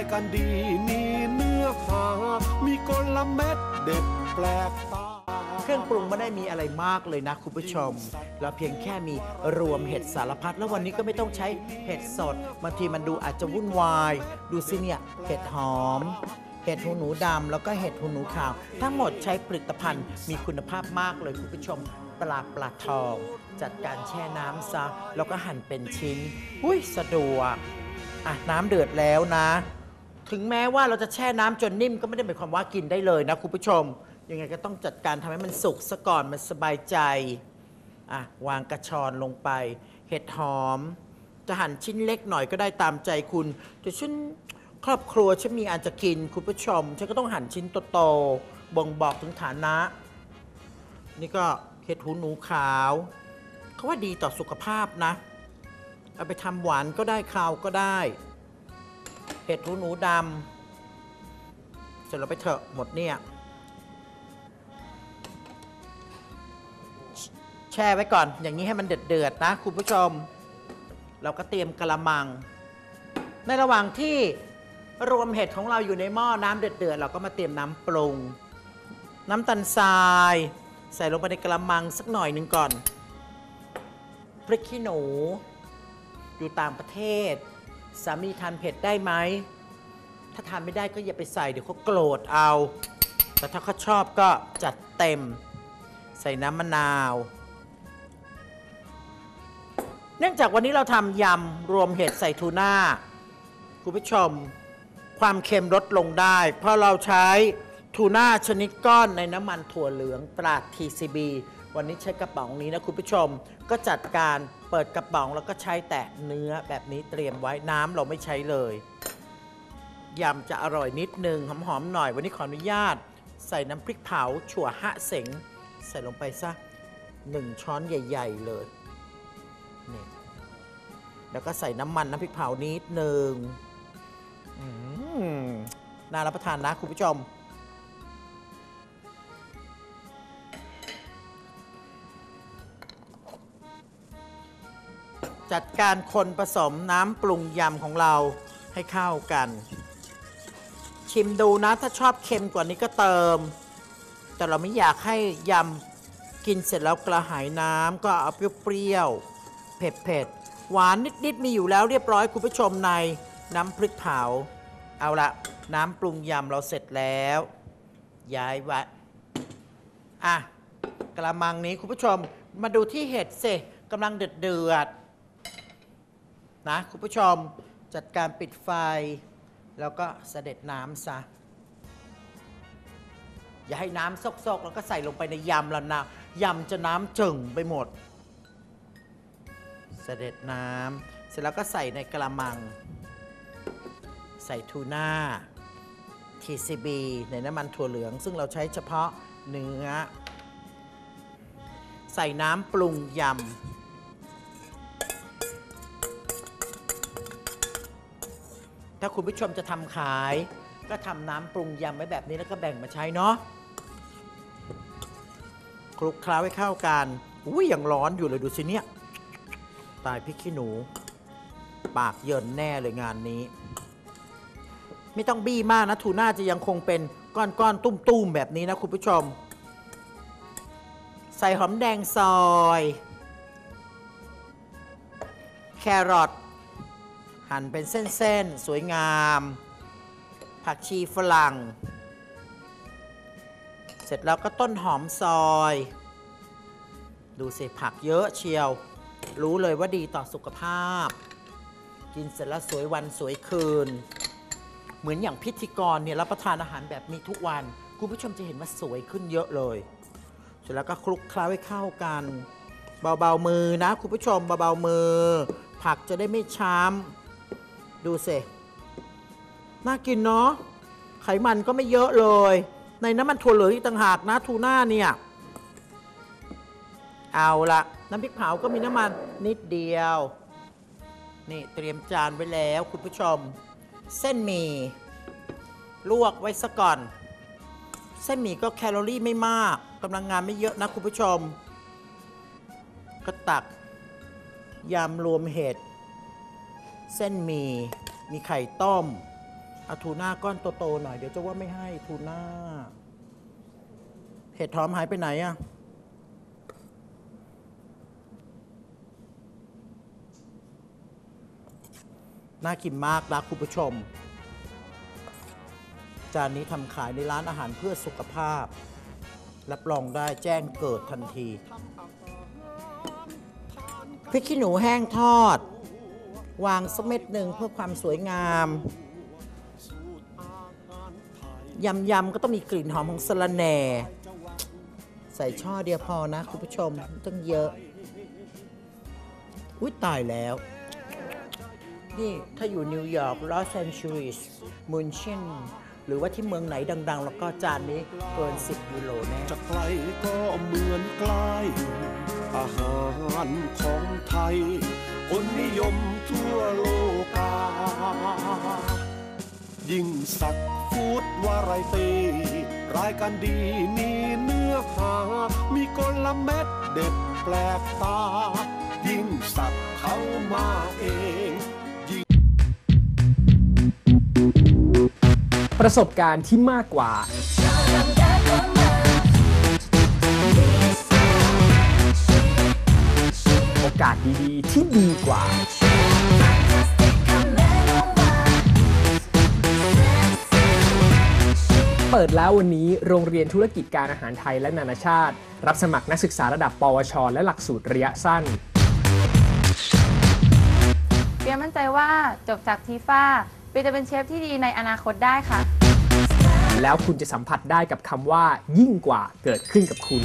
ายการดีมีเนื้อหามีกลเม็ดเด็ดแปลกตา เครื่องปรุงไม่ได้มีอะไรมากเลยนะคุณผู้ชม เราเพียงแค่มีรวมเห็ดสารพัด แล้ววันนี้ก็ไม่ต้องใช้เห็ดสดบางทีมันดูอาจจะวุ่นวาย ดูสิเนี่ย เห็ดหอม เห็ดหูหนูดำแล้วก็เห็ดหูหนูขาว ทั้งหมดใช้ผลิตภัณฑ์มีคุณภาพมากเลยคุณผู้ชมปลาปลาทอง จัดการแช่น้ำซะ แล้วก็หั่นเป็นชิ้น อุ้ยสะดวกอะน้ำเดือดแล้วนะ ถึงแม้ว่าเราจะแช่น้ำจนนิ่มก็ไม่ได้หมายความว่ากินได้เลยนะคุณผู้ชม ยังไงก็ต้องจัดการทำให้มันสุกซะก่อนมันสบายใจอะวางกระชอนลงไป เห็ดหอม จะหั่นชิ้นเล็กหน่อยก็ได้ตามใจคุณแต่ฉันครอบครัวฉันมีอันจะกินคุณผู้ชมฉันก็ต้องหั่นชิ้นโตๆบ่งบอกถึงฐานะ นี่ก็เห็ดหูหนูขาว เขาว่าดีต่อสุขภาพนะ เอาไปทำหวานก็ได้คาวก็ได้ ห็ดหูหนูดำเสร็จแล้วไปเถอะหมดเนี่ยแช่ไว้ก่อน อย่างนี้ให้มันเดือดๆนะ คุณผู้ชม เราก็เตรียมกระมัง ในระหว่างที่รวมเห็ดของเราอยู่ในหม้อน้ำเดือดๆเราก็มาเตรียมน้ำปรุง น้ำตาลทราย ใส่ลงไปในกระมังสักหน่อยหนึ่งก่อนพริกขี้หนู อยู่ต่างประเทศ สามีทานเผ็ดได้ไหม ถ้าทานไม่ได้ก็อย่าไปใส่เดี๋ยวเขาโกรธเอา แต่ถ้าเขาชอบก็จัดเต็ม ใส่น้ำมะนาว เนื่องจากวันนี้เราทำยำรวมเห็ดใส่ทูน่าคุณผู้ชมความเค็มลดลงได้ เพราะเราใช้ทูน่าชนิดก้อนในน้ำมันถั่วเหลืองตรา TCB วันนี้ใช้กระป๋องนี้นะคุณผู้ชมก็จัดการ เปิดกระป๋องแล้วก็ใช้แต่เนื้อแบบนี้เตรียมไว้น้ำเราไม่ใช้เลยยำจะอร่อยนิดนึงหอมๆหน่อย วันนี้ขออนุญาต ใส่น้ำพริกเผาถั่วหะเสงใส่ลงไปซะหนึ่งช้อนใหญ่ ๆ เลยนี่แล้วก็ใส่น้ำมันน้ำพริกเผานิดนึงน่ารับประทานนะคุณผู้ชม จัดการคนผสมน้ำปรุงยำของเราให้เข้ากัน ชิมดูนะถ้าชอบเค็มกว่านี้ก็เติม แต่เราไม่อยากให้ยำกินเสร็จแล้วกระหายน้ำก็เอาเปรี้ยวๆเผ็ดๆหวานนิดๆมีอยู่แล้วเรียบร้อยคุณผู้ชมในน้ำพริกเผา เอาละน้ำปรุงยำเราเสร็จแล้ว ย้ายไว้อะกระมังนี้คุณผู้ชมมาดูที่เห็ดสิกำลังเดือดเดือด นะคุณผู้ชมจัดการปิดไฟ แล้วก็เสด็จน้ำซะ อย่าให้น้ำซกๆ แล้วก็ใส่ลงไปในยำแล้วนะยำจะน้ำจึ่งไปหมด เสด็จน้ำเสร็จแล้วก็ใส่ในกระมัง ใส่ทูน่า TCB ในน้ำมันถั่วเหลือง ซึ่งเราใช้เฉพาะเนื้อ ใส่น้ำปรุงยำ ถ้าคุณผู้ชมจะทำขาย ก็ทำน้ำปรุงยำไว้แบบนี้แล้วก็แบ่งมาใช้เนาะคลุกเคล้าให้เข้ากัน อุ้ยยังร้อนอยู่เลยดูสิเนี่ย ตายพริกขี้หนู ปากเยินแน่เลยงานนี้ ไม่ต้องบี้มากนะ ทูน่าจะยังคงเป็นก้อนๆตุ้มๆ แบบนี้นะคุณผู้ชม ใส่หอมแดงซอย แครอท หั่นเป็นเส้นๆ สวยงาม ผักชีฝรั่ง เสร็จแล้วก็ต้นหอมซอย ดูสิผักเยอะเชียว รู้เลยว่าดีต่อสุขภาพ กินเสร็จแล้วสวยวันสวยคืน เหมือนอย่างพิธีกรเนี่ยรับประทานอาหารแบบนี้ทุกวัน คุณผู้ชมจะเห็นว่าสวยขึ้นเยอะเลย เสร็จแล้วก็คลุกเคล้าให้เข้ากันเบาๆมือนะ คุณผู้ชมเบาๆมือ ผักจะได้ไม่ช้ำ ดูสิ น่ากินเนาะ ไขมันก็ไม่เยอะเลย ในน้ำมันถั่วเหลืองอีกต่างหากนะทูน่าเนี่ย เอาละน้ำพริกเผาก็มีน้ำมันนิดเดียว นี่เตรียมจานไว้แล้วคุณผู้ชม เส้นหมี่ลวกไว้ซะก่อน เส้นหมี่ก็แคลอรี่ไม่มากกำลังงานไม่เยอะนะคุณผู้ชม ก็ตักยำรวมเห็ด เส้นหมีมีไข่ต้มเอาทูน่าก้อนโตๆหน่อย เดี๋ยวจะว่าไม่ให้ทูน่าเห็ดหอมหายไปไหนอะน่ากินมากนะคุณผู้ชม จานนี้ทำขายในร้านอาหารเพื่อสุขภาพ รับรองได้แจ้งเกิดทันทีพริกขี้หนูแห้งทอด วางสักเม็ดหนึ่งเพื่อความสวยงามยำยำๆก็ต้องมีกลิ่นหอมของสะระแหน่ ใส่ช่อเดียวพอนะคุณผู้ชมต้องเยอะ อุ้ยตายแล้ว นี่ถ้าอยู่นิวยอร์กลอสแอนเจลิสมุนเชนหรือว่าที่เมืองไหนดัง ๆ แล้วก็จานนี้เกิน 10 ยูโรแน่จะไกลก็เหมือนใกล้อาหารของไทย คนนิยมทั่วโลกา ยิ่งสักฟูดวาไรตีรายการดีมีเนื้อหา มีกลเม็ดเด็ดแปลกตา ยิ่งสักเขามาเองประสบการณ์ที่มากกว่า กาสดีๆ ที่ดีกว่าเปิดแล้ววันนี้โรงเรียนธุรกิจการอาหารไทยและนานาชาติ รับสมัครนักศึกษาระดับ ปวช และหลักสูตรระยะสั้น เปียมั่นใจว่าจบจากทีฟ้าเปียจะเป็นเชฟที่ดีในอนาคตได้ค่ะ แล้วคุณจะสัมผัสได้กับคำว่า ยิ่งกว่าเกิดขึ้นกับคุณ